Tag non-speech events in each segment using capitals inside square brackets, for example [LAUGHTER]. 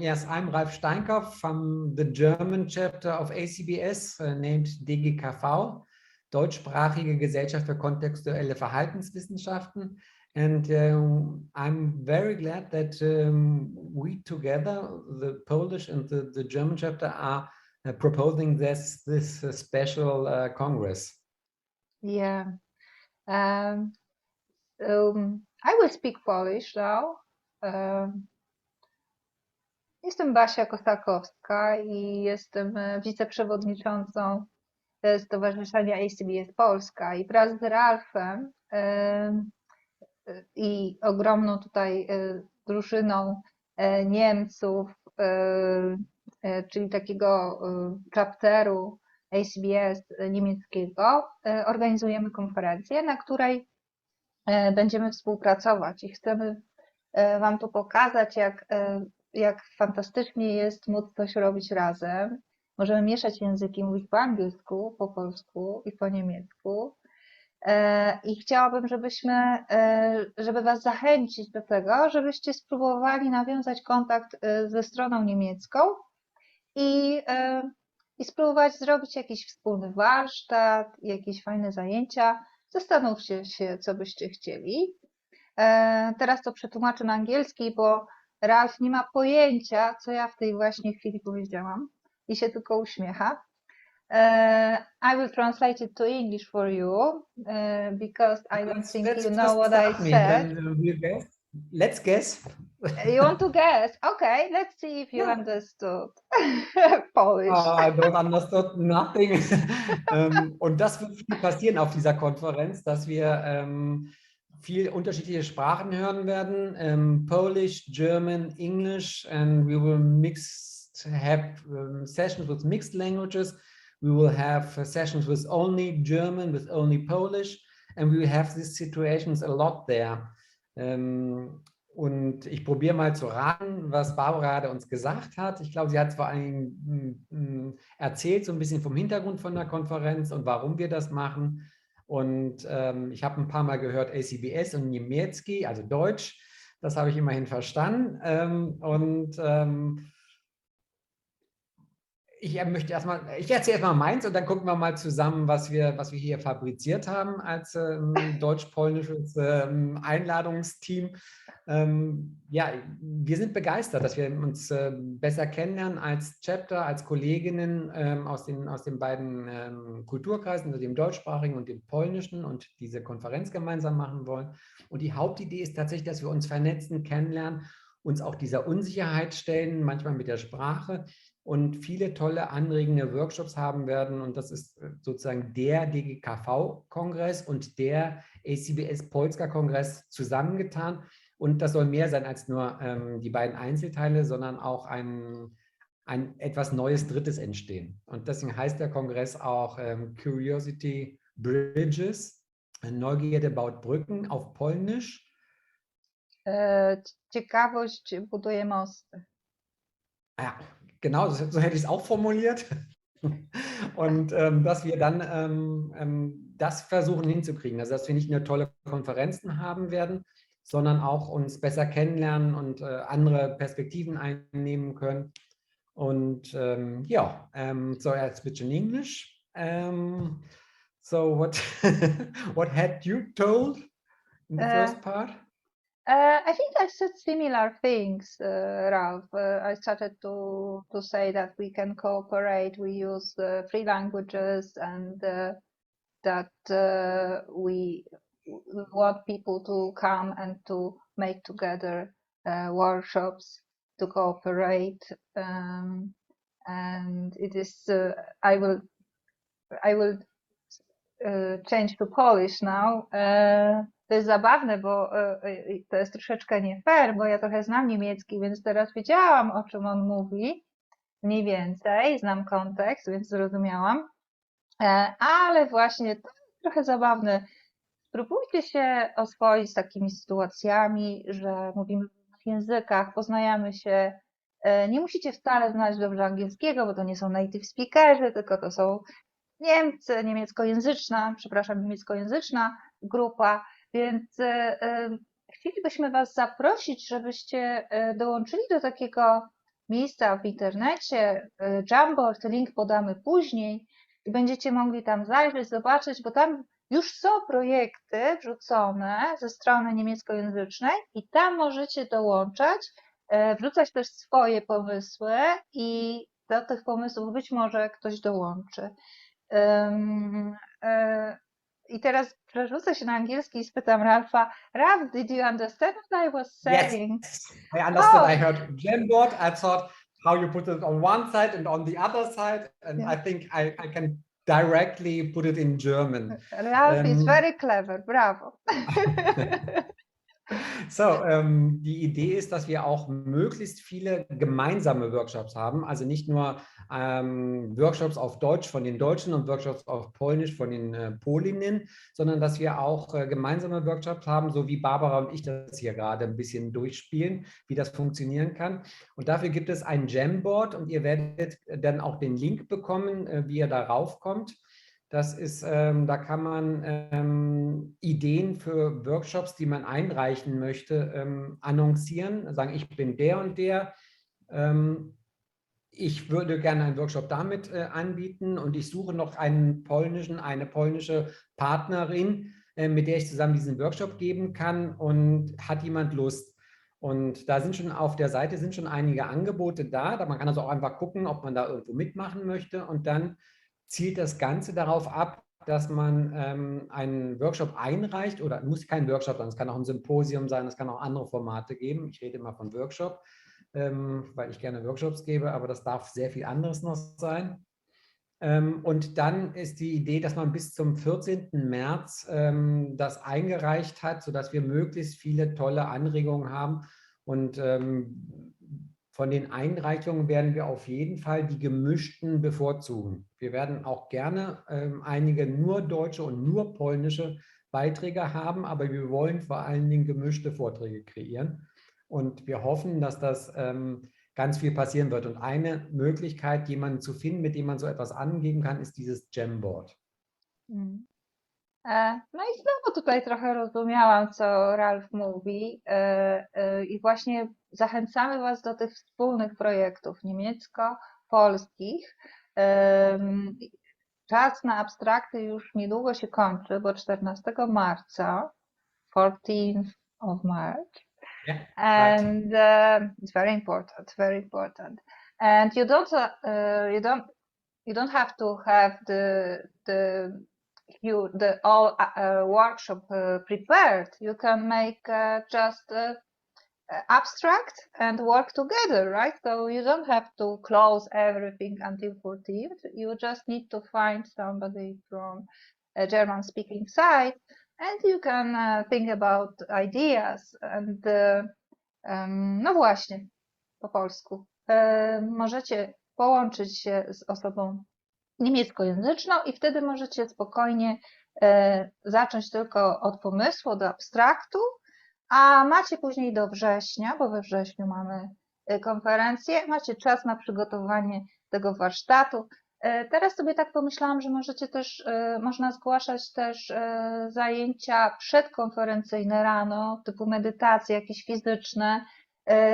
Yes, I'm Ralf Steinkopf from the German chapter of ACBS uh, named DGKV, deutschsprachige Gesellschaft für kontextuelle Verhaltenswissenschaften. And um, I'm very glad that um, we together, the Polish and the, the German chapter, are uh, proposing this, this uh, special uh, Congress. Yeah. Um, um, I will speak Polish now. Jestem Basia Kosakowska i jestem e, wiceprzewodniczącą e, Stowarzyszenia ACBS Polska. I wraz z Ralfem em, e, i ogromną tutaj drużyną Niemców, czyli takiego chapteru ACBS niemieckiego, organizujemy konferencję, na której będziemy współpracować. I chcemy Wam tu pokazać, jak, jak fantastycznie jest móc coś robić razem. Możemy mieszać języki, mówić po angielsku, po polsku i po niemiecku. E, I chciałabym, żebyśmy, e, żeby Was zachęcić do tego, żebyście spróbowali nawiązać kontakt e, ze stroną niemiecką i, i spróbować zrobić jakiś wspólny warsztat, jakieś fajne zajęcia. Zastanówcie się, co byście chcieli. Teraz to przetłumaczę na angielski, bo Ralf nie ma pojęcia, co ja w tej właśnie chwili powiedziałam i się tylko uśmiecha. Uh, I will translate it to English for you uh, because I don't Let's- think let's you know what I said. guess. Let's guess. You want to guess? Okay, let's see if you Yeah. understood [LAUGHS] Polish. Oh, I don't understood nothing. ähm, [LAUGHS] und das wird passieren auf dieser Konferenz, dass wir ähm, viel unterschiedliche Sprachen hören werden. Ähm, Polish, German, English, and we will mix have um, sessions with mixed languages. We will have uh, sessions with only German, with only Polish, and we will have these situations a lot there. Ähm, und ich probiere mal zu raten, was Barbara gerade uns gesagt hat. Ich glaube, sie hat vor allem mm, mm, erzählt, so ein bisschen vom Hintergrund von der Konferenz und warum wir das machen. Und ähm, ich habe ein paar Mal gehört ACBS und Niemiecki, also Deutsch. Das habe ich immerhin verstanden. Ähm, und ähm, ich äh, möchte erstmal, ich erzähle erstmal meins und dann gucken wir mal zusammen, was wir, was wir hier fabriziert haben als ähm, deutsch-polnisches ähm, Einladungsteam. Ähm, ja, wir sind begeistert, dass wir uns äh, besser kennenlernen als Chapter, als Kolleginnen ähm, aus, den, aus den beiden ähm, Kulturkreisen, also dem deutschsprachigen und dem polnischen und diese Konferenz gemeinsam machen wollen. Und die Hauptidee ist tatsächlich, dass wir uns vernetzen, kennenlernen, uns auch dieser Unsicherheit stellen, manchmal mit der Sprache und viele tolle anregende Workshops haben werden. Und das ist äh, sozusagen der DGKV-Kongress und der ACBS Polska-Kongress zusammengetan. Und das soll mehr sein als nur ähm, die beiden Einzelteile, sondern auch ein, ein etwas Neues Drittes entstehen. Und deswegen heißt der Kongress auch ähm, Curiosity Bridges, Neugierde baut Brücken auf Polnisch. E, Ciekawość buduje mosty. Ja, genau, so, so hätte ich es auch formuliert. [LAUGHS] Und ähm, dass wir dann ähm, ähm, das versuchen hinzukriegen, also dass wir nicht nur tolle Konferenzen haben werden, sondern auch uns besser kennenlernen und äh, andere Perspektiven einnehmen können. Und ähm, ja, um, so I switch in English. Um, so what [LAUGHS] what had you told in the Uh, first part? Uh, I think I said similar things, uh, Ralph. Uh, I started to to say that we can cooperate. We use three languages, and uh, that uh, we want people to come and to make together uh, workshops to cooperate. Um, and it is. I will. I will change to Polish now. To jest zabawne, bo e, e, to jest troszeczkę nie fair, bo ja trochę znam niemiecki, więc teraz wiedziałam, o czym on mówi, mniej więcej, znam kontekst, więc zrozumiałam. E, Ale właśnie to jest trochę zabawne. Spróbujcie się oswoić z takimi sytuacjami, że mówimy w językach, poznajemy się. Nie musicie wcale znać dobrze angielskiego, bo to nie są native speakerzy, tylko to są Niemcy, niemieckojęzyczna, przepraszam, niemieckojęzyczna grupa, więc e, e, chcielibyśmy Was zaprosić, żebyście e, dołączyli do takiego miejsca w internecie, Jamboard, link podamy później i będziecie mogli tam zajrzeć, zobaczyć, bo tam już są projekty wrzucone ze strony niemieckojęzycznej i tam możecie dołączać, wrzucać też swoje pomysły i do tych pomysłów być może ktoś dołączy. I teraz przerzucę się na angielski i spytam Ralfa, Ralf, did you understand what I was saying? Yes, I understood. Oh. I heard Jamboard. I thought how you put it on one side and on the other side, and Yeah. I think I, I can directly put it in German. Ralf is Um, very clever, bravo. [LAUGHS] So, ähm, die Idee ist, dass wir auch möglichst viele gemeinsame Workshops haben. Also nicht nur ähm, Workshops auf Deutsch von den Deutschen und Workshops auf Polnisch von den äh, Polinnen, sondern dass wir auch äh, gemeinsame Workshops haben, so wie Barbara und ich das hier gerade ein bisschen durchspielen, wie das funktionieren kann. Und dafür gibt es ein Jamboard und ihr werdet dann auch den Link bekommen, äh, wie ihr darauf kommt. Das ist, ähm, da kann man ähm, Ideen für Workshops, die man einreichen möchte, ähm, annoncieren, sagen, ich bin der und der. Ähm, ich würde gerne einen Workshop damit äh, anbieten und ich suche noch einen polnischen, eine polnische Partnerin, äh, mit der ich zusammen diesen Workshop geben kann und hat jemand Lust? Und da sind schon auf der Seite sind schon einige Angebote da. da man kann also auch einfach gucken, ob man da irgendwo mitmachen möchte und dann zielt das Ganze darauf ab, dass man ähm, einen Workshop einreicht oder muss kein Workshop sein, es kann auch ein Symposium sein, es kann auch andere Formate geben. Ich rede immer von Workshop, ähm, weil ich gerne Workshops gebe, aber das darf sehr viel anderes noch sein. Ähm, und dann ist die Idee, dass man bis zum 14. März ähm, das eingereicht hat, sodass wir möglichst viele tolle Anregungen haben. Und ähm, von den Einreichungen werden wir auf jeden Fall die gemischten bevorzugen. Wir werden auch gerne ähm, einige nur deutsche und nur polnische Beiträge haben, aber wir wollen vor allen Dingen gemischte Vorträge kreieren. Und wir hoffen, dass das ähm, ganz viel passieren wird. Und eine Möglichkeit, jemanden zu finden, mit dem man so etwas angeben kann, ist dieses Jamboard. Mm. E, No i znowu tutaj trochę rozumiałam, co Ralf mówi e, e, i właśnie zachęcamy Was do tych wspólnych projektów niemiecko-polskich. Em, Czas na abstrakty już niedługo się kończy, bo 14 marca, 14th of March, Yeah, right. and uh, it's very important, very important. And you don't, uh, you don't, you don't have to have the the you the all uh, workshop uh, prepared. You can make uh, just uh, abstract and work together, right? So you don't have to close everything until 14th. You just need to find somebody from a German-speaking side and you can uh, think about ideas and uh, um, no właśnie po polsku e, możecie połączyć się z osobą niemieckojęzyczną i wtedy możecie spokojnie e, zacząć tylko od pomysłu do abstraktu, a macie później do września, bo we wrześniu mamy e, konferencję, macie czas na przygotowanie tego warsztatu. E, Teraz sobie tak pomyślałam, że możecie też, e, można zgłaszać też zajęcia przedkonferencyjne rano, typu medytacje jakieś fizyczne.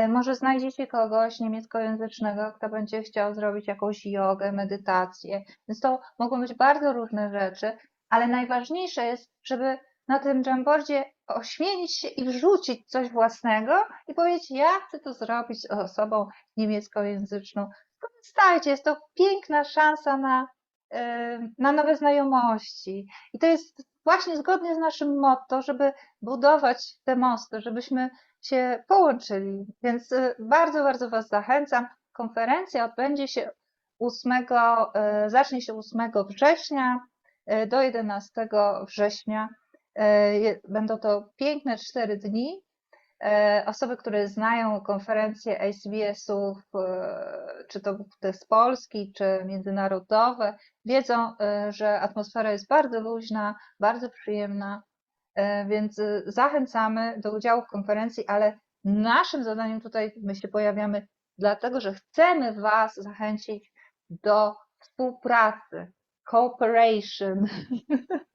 Może znajdziecie kogoś niemieckojęzycznego, kto będzie chciał zrobić jakąś jogę, medytację. Więc to mogą być bardzo różne rzeczy, ale najważniejsze jest, żeby na tym jamboardzie ośmielić się i wrzucić coś własnego i powiedzieć, ja chcę to zrobić osobą niemieckojęzyczną. Skorzystajcie, jest to piękna szansa na, em, na nowe znajomości. I to jest właśnie zgodnie z naszym motto, żeby budować te mosty, żebyśmy się połączyli. Więc y, bardzo, bardzo Was zachęcam. Konferencja odbędzie się 8, y, zacznie się 8 września do 11 września. Je- Będą to piękne cztery dni. E, Osoby, które znają konferencje ACBS-ów, e, czy to te z Polski, czy międzynarodowe, wiedzą, e, że atmosfera jest bardzo luźna, bardzo przyjemna, e, więc e, zachęcamy do udziału w konferencji, ale naszym zadaniem tutaj my się pojawiamy, dlatego że chcemy Was zachęcić do współpracy, cooperation. [LAUGHS]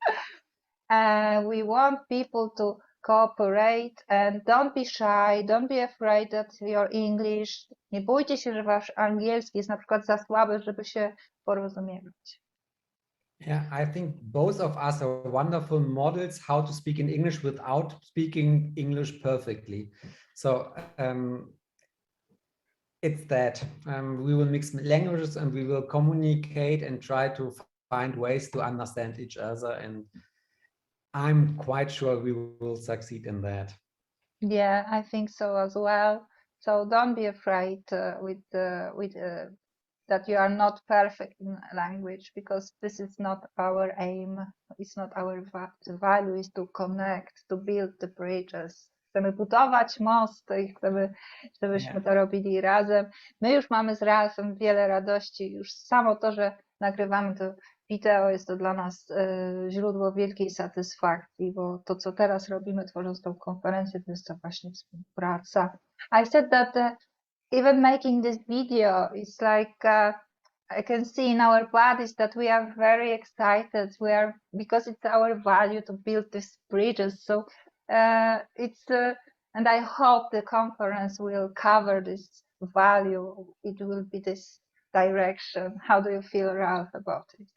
Uh, we want people to cooperate and don't be shy, don't be afraid that your English, nie bójcie się, że wasz angielski jest na przykład za słaby, żeby się porozumiewać. Yeah, I think both of us are wonderful models how to speak in English without speaking English perfectly. So um, it's that um, we will mix languages and we will communicate and try to find ways to understand each other. And I'm quite sure we will succeed in that. Yeah, I think so as well. So don't be afraid uh, with uh, with uh, that you are not perfect in language because this is not our aim. It's not our va value is to connect, to build the bridges. Chcemy budować mosty i chcemy, żebyśmy Nie. to robili razem. My już mamy z Ralfem wiele radości. Już samo to, że nagrywamy to wideo jest to dla nas e, źródło wielkiej satysfakcji, bo to, co teraz robimy, tworząc tą konferencję, to jest to właśnie współpraca. I said that uh, even making this video is like uh, I can see in our bodies that we are very excited. We are because it's our value to build these bridges. So it's uh, and I hope the conference will cover this value. It will be this direction. How do you feel, Ralph, about it?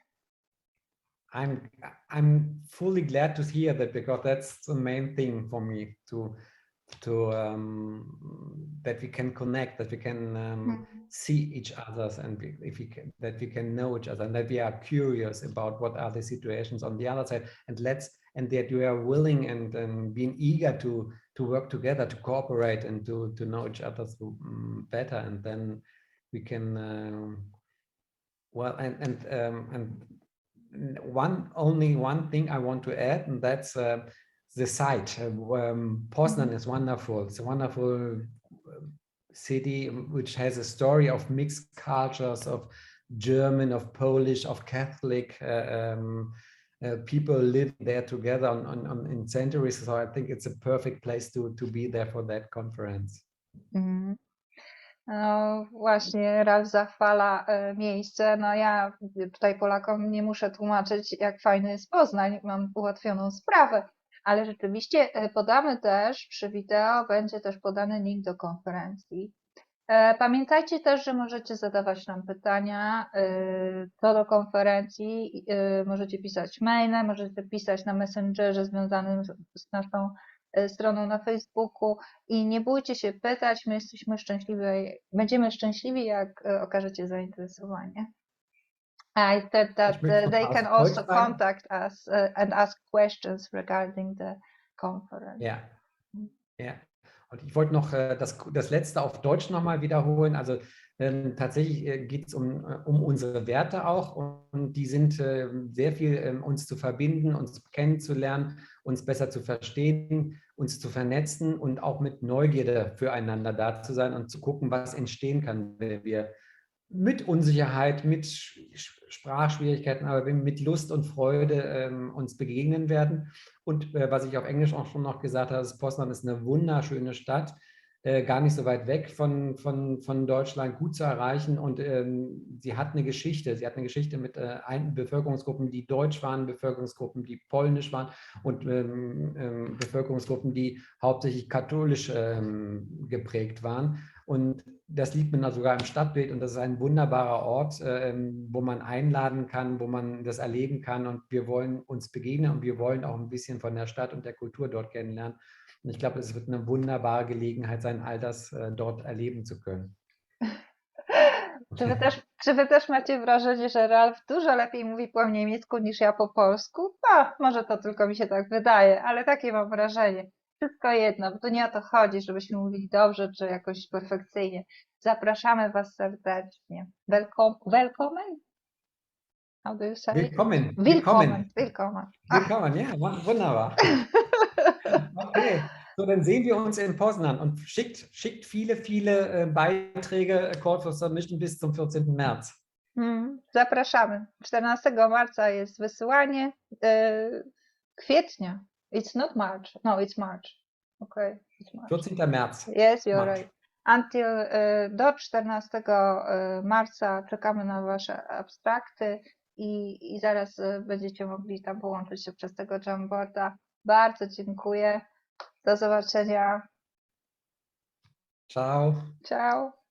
I'm I'm fully glad to hear that because that's the main thing for me to to um, that we can connect, that we can um, see each others, and we, if we can, that we can know each other, and that we are curious about what are the situations on the other side, and let's and that you are willing and, and being eager to to work together, to cooperate, and to to know each other um, better, and then we can um, well and and um, and one only one thing I want to add, and that's uh, the site. Uh, Um, Poznan is wonderful. It's a wonderful uh, city which has a story of mixed cultures, of German, of Polish, of Catholic. Uh, um, uh, people live there together on, on, on in centuries. So I think it's a perfect place to to be there for that conference. Mhm. No właśnie, Ralf zachwala e, miejsce. No ja tutaj Polakom nie muszę tłumaczyć, jak fajny jest Poznań, mam ułatwioną sprawę. Ale rzeczywiście e, podamy też przy wideo, będzie też podany link do konferencji. E, Pamiętajcie też, że możecie zadawać nam pytania e, co do konferencji. e, Możecie pisać maile, możecie pisać na Messengerze związanym z, naszą stroną na Facebooku i nie bójcie się pytać, my jesteśmy szczęśliwi, będziemy szczęśliwi, jak okażecie zainteresowanie. I said that they can also contact us and ask questions regarding the conference. Ja. Ja. Und ich wollte noch äh, das, das letzte auf Deutsch nochmal wiederholen. Also ähm, tatsächlich äh, geht es um, äh, um unsere Werte auch und die sind äh, sehr viel, ähm, uns zu verbinden, uns kennenzulernen, uns besser zu verstehen, uns zu vernetzen und auch mit Neugierde füreinander da zu sein und zu gucken, was entstehen kann, wenn wir mit Unsicherheit, mit Sch- Sch- Sprachschwierigkeiten, aber mit Lust und Freude ähm, uns begegnen werden. Und äh, was ich auf Englisch auch schon noch gesagt habe, ist Poznan ist eine wunderschöne Stadt, äh, gar nicht so weit weg von, von, von Deutschland, gut zu erreichen. Und ähm, sie hat eine Geschichte. Sie hat eine Geschichte mit äh, Bevölkerungsgruppen, die deutsch waren, Bevölkerungsgruppen, die polnisch waren und ähm, ähm, Bevölkerungsgruppen, die hauptsächlich katholisch ähm, geprägt waren. Und das liegt man sogar im Stadtbild und das ist ein wunderbarer Ort, ähm, wo man einladen kann, wo man das erleben kann. Und wir wollen uns begegnen und wir wollen auch ein bisschen von der Stadt und der Kultur dort kennenlernen. Und ich glaube, es wird eine wunderbare Gelegenheit sein, all das äh, dort erleben zu können. [LAUGHS] Czy wy, też, czy wy też macie wrażenie, że Ralf dużo lepiej mówi po niemiecku niż ja po polsku? No, może to tylko mi się tak wydaje, ale takie mam wrażenie. Wszystko jedno, bo to nie o to chodzi, żebyśmy mówili dobrze czy jakoś perfekcyjnie. Zapraszamy Was serdecznie. Welcome, welcome? How do you say? it? Willkommen, Willkommen, willkommen. Willkommen, ja, wun- wunderbar. [LAUGHS] Okay, so dann sehen wir uns in Poznan und schickt, schickt viele, viele äh, Beiträge Call for Submission bis zum 14. März. mm, zapraszamy. 14 marca jest wysyłanie. e, kwietnia. It's not March. No, it's March. Okay, it's March. 14. März. Yes, you're March. right. Until e, do 14 e, marca czekamy na Wasze abstrakty i, i zaraz e, będziecie mogli tam połączyć się przez tego Jamboarda. Bardzo dziękuję. Do zobaczenia. Ciao. Ciao.